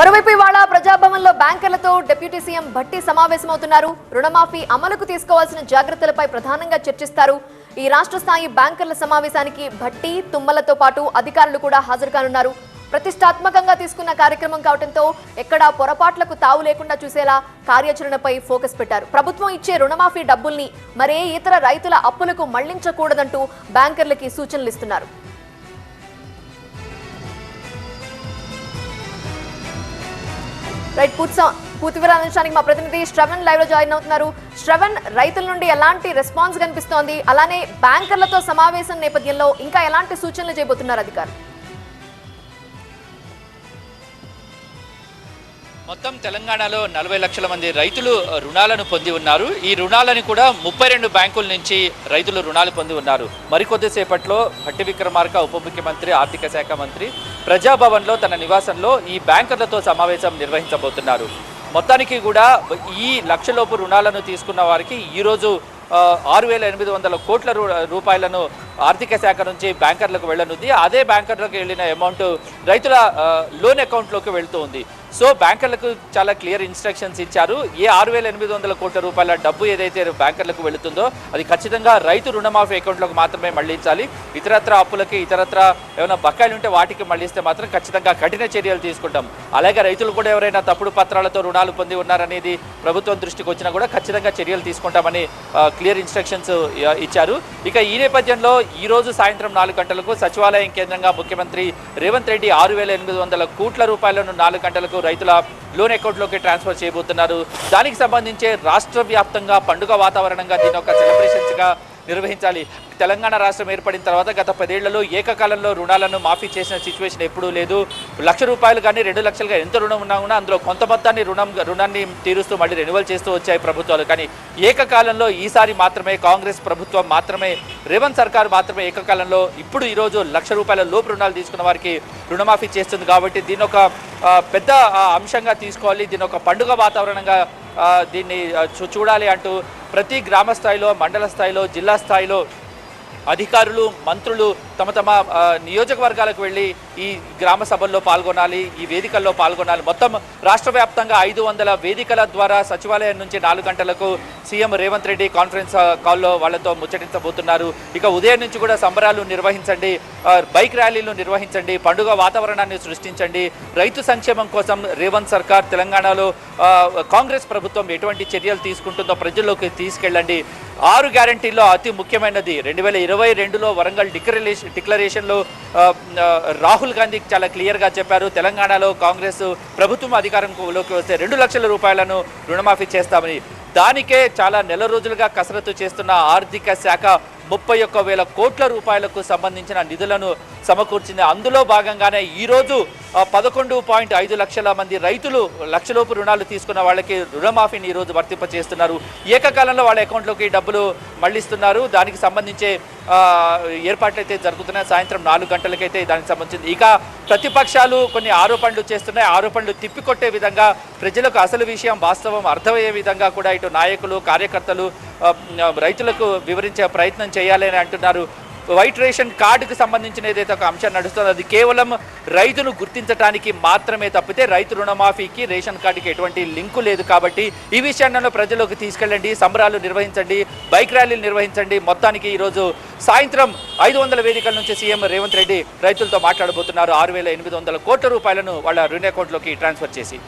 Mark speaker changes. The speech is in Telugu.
Speaker 1: మరోవైపు ఇవాళ ప్రజాభవన్లో బ్యాంకర్లతో డిప్యూటీ సీఎం భట్టి సమావేశమవుతున్నారు. రుణమాఫీ అమలుకు తీసుకోవాల్సిన జాగ్రత్తలపై ప్రధానంగా చర్చిస్తారు. ఈ రాష్ట్ర స్థాయి బ్యాంకర్ల సమావేశానికి భట్టి తుమ్మలతో పాటు అధికారులు కూడా హాజరు కానున్నారు. ప్రతిష్టాత్మకంగా తీసుకున్న కార్యక్రమం కావడంతో ఎక్కడా పొరపాట్లకు తావు లేకుండా చూసేలా కార్యాచరణపై ఫోకస్ పెట్టారు. ప్రభుత్వం ఇచ్చే రుణమాఫీ డబ్బుల్ని మరే ఇతర రైతుల అప్పులకు మళ్ళించకూడదంటూ బ్యాంకర్లకి సూచనలు ఇస్తున్నారు రైట్ పూర్తి సమ- పూర్తి వివరాల మా ప్రతినిధి శ్రవణ్ లైవ్లో జాయిన్ అవుతున్నారు. శ్రవణ్ రైతుల నుండి ఎలాంటి రెస్పాన్స్ కనిపిస్తోంది? అలానే బ్యాంకర్లతో సమావేశం నేపథ్యంలో ఇంకా ఎలాంటి సూచనలు చేయబోతున్నారు అధికారులు?
Speaker 2: మొత్తం తెలంగాణలో నలభై లక్షల మంది రైతులు రుణాలను పొంది ఉన్నారు. ఈ రుణాలను కూడా ముప్పై రెండు బ్యాంకుల నుంచి రైతులు రుణాలు పొంది ఉన్నారు. మరికొద్దిసేపట్లో భట్టి విక్రమార్క ఉప ముఖ్యమంత్రి ఆర్థిక శాఖ మంత్రి ప్రజాభవన్లో తన నివాసంలో ఈ బ్యాంకర్లతో సమావేశం నిర్వహించబోతున్నారు. మొత్తానికి కూడా ఈ లక్షలోపు రుణాలను తీసుకున్న వారికి ఈరోజు ఆరు వేల ఎనిమిది వందల కోట్ల రూ- రూపాయలను ఆర్థిక శాఖ నుంచి బ్యాంకర్లకు వెళ్ళనుంది. అదే బ్యాంకర్లకు వెళ్ళిన అమౌంట్ రైతుల లోన్ అకౌంట్లోకి వెళ్తూ ఉంది. సో బ్యాంకర్లకు చాలా క్లియర్ ఇన్స్ట్రక్షన్స్ ఇచ్చారు. ఏ ఆరు వేల ఎనిమిది వందల కోట్ల రూపాయల డబ్బు ఏదైతే బ్యాంకర్లకు వెళుతుందో అది ఖచ్చితంగా రైతు రుణమాఫీ అకౌంట్లోకి మాత్రమే మళ్ళించాలి. ఇతరత్ర అప్పులకి ఇతరత్ర ఏమైనా బకాయిలు ఉంటే వాటికి మళ్ళిస్తే మాత్రం ఖచ్చితంగా కఠిన చర్యలు తీసుకుంటాం. అలాగే రైతులు కూడా ఎవరైనా తప్పుడు పత్రాలతో రుణాలు పొంది ఉన్నారనేది ప్రభుత్వం దృష్టికి వచ్చినా కూడా ఖచ్చితంగా చర్యలు తీసుకుంటామని క్లియర్ ఇన్స్ట్రక్షన్స్ ఇచ్చారు. ఇక ఈ నేపథ్యంలో ఈ రోజు సాయంత్రం నాలుగు గంటలకు సచివాలయం కేంద్రంగా ముఖ్యమంత్రి రేవంత్ రెడ్డి ఆరు వేల ఎనిమిది వందల కోట్ల రూపాయలను నాలుగు గంటలకు రైతుల లోన్ అకౌంట్లోకి ట్రాన్స్ఫర్ చేయబోతున్నారు. దానికి సంబంధించి రాష్ట్ర వ్యాప్తంగా పండుగ వాతావరణంగా దీని ఒక సెలబ్రేషన్స్గా నిర్వహించాలి. తెలంగాణ రాష్ట్రం ఏర్పడిన తర్వాత గత పదేళ్ళలో ఏకకాలంలో రుణాలను మాఫీ చేసిన సిచ్యువేషన్ ఎప్పుడూ లేదు. లక్ష రూపాయలు కానీ రెండు లక్షలుగా ఎంత రుణం ఉన్నా కూడా అందులో కొంత మొత్తాన్ని రుణం రుణాన్ని తీరుస్తూ మళ్ళీ రెన్యువల్ చేస్తూ వచ్చాయి ప్రభుత్వాలు. కానీ ఏకకాలంలో ఈసారి మాత్రమే కాంగ్రెస్ ప్రభుత్వం మాత్రమే రేవంత్ సర్కార్ మాత్రమే ఏకకాలంలో ఇప్పుడు ఈరోజు లక్ష రూపాయల లోపు రుణాలు తీసుకున్న వారికి రుణమాఫీ చేస్తుంది కాబట్టి దీని ఒక పెద్ద అంశంగా తీసుకోవాలి. దీని ఒక పండుగ వాతావరణంగా దీన్ని చూడాలి అంటూ ప్రతి గ్రామ స్థాయిలో మండల స్థాయిలో జిల్లా స్థాయిలో అధికారులు మంత్రులు తమ తమ నియోజకవర్గాలకు వెళ్ళి ఈ గ్రామ సభల్లో పాల్గొనాలి ఈ వేదికల్లో పాల్గొనాలి. మొత్తం రాష్ట్ర వ్యాప్తంగా ఐదు వందల వేదికల ద్వారా సచివాలయం నుంచి నాలుగు గంటలకు సీఎం రేవంత్ రెడ్డి కాన్ఫరెన్స్ కాల్లో వాళ్ళతో ముచ్చటించబోతున్నారు. ఇక ఉదయం నుంచి కూడా సంబరాలు నిర్వహించండి బైక్ ర్యాలీలు నిర్వహించండి పండుగ వాతావరణాన్ని సృష్టించండి. రైతు సంక్షేమం కోసం రేవంత్ సర్కార్ తెలంగాణలో కాంగ్రెస్ ప్రభుత్వం ఎటువంటి చర్యలు తీసుకుంటుందో ప్రజల్లోకి తీసుకెళ్ళండి. ఆరు గ్యారంటీల్లో అతి ముఖ్యమైనది. రెండు వేల ఇరవై రెండులో వరంగల్ డిక్లరేషన్ డిక్లరేషన్లో రాహుల్ గాంధీ చాలా క్లియర్గా చెప్పారు. తెలంగాణలో కాంగ్రెస్ ప్రభుత్వం అధికారంలోకి వస్తే రెండు లక్షల రూపాయలను రుణమాఫీ చేస్తామని. దానికే చాలా నెల రోజులుగా కసరత్తు చేస్తున్న ఆర్థిక శాఖ ముప్పై ఒక్క వేల కోట్ల రూపాయలకు సంబంధించిన నిధులను సమకూర్చింది. అందులో భాగంగానే ఈరోజు పదకొండు పాయింట్ ఐదు లక్షల మంది రైతులు లక్షలోపు రుణాలు తీసుకున్న వాళ్ళకి రుణమాఫీని ఈరోజు వర్తింప చేస్తున్నారు ఏకకాలంలో వాళ్ళ అకౌంట్లోకి డబ్బులు మళ్ళిస్తున్నారు దానికి సంబంధించే ఏర్పాట్లు అయితే జరుగుతున్నాయి. సాయంత్రం నాలుగు గంటలకైతే దానికి సంబంధించింది. ఇక ప్రతిపక్షాలు కొన్ని ఆరోపణలు చేస్తున్నాయి. ఆరోపణలు తిప్పికొట్టే విధంగా ప్రజలకు అసలు విషయం వాస్తవం అర్థమయ్యే విధంగా కూడా ఇటు నాయకులు కార్యకర్తలు రైతులకు వివరించే ప్రయత్నం చేయాలని అంటున్నారు. వైట్ రేషన్ కార్డుకు సంబంధించిన ఏదైతే ఒక అంశం నడుస్తుందో అది కేవలం రైతును గుర్తించడానికి మాత్రమే తప్పితే రైతు రుణమాఫీకి రేషన్ కార్డుకి ఎటువంటి లింకు లేదు కాబట్టి ఈ విషయాన్ని ప్రజలకు తీసుకెళ్ళండి సంబరాలు నిర్వహించండి బైక్ ర్యాలీలు నిర్వహించండి. మొత్తానికి ఈరోజు సాయంత్రం ఐదు వందల వేదికల నుంచి సీఎం రేవంత్ రెడ్డి రైతులతో మాట్లాడబోతున్నారు. ఆరు వేల ఎనిమిది వందల కోట్ల రూపాయలను వాళ్ళ రుణ అకౌంట్లోకి ట్రాన్స్ఫర్ చేసి.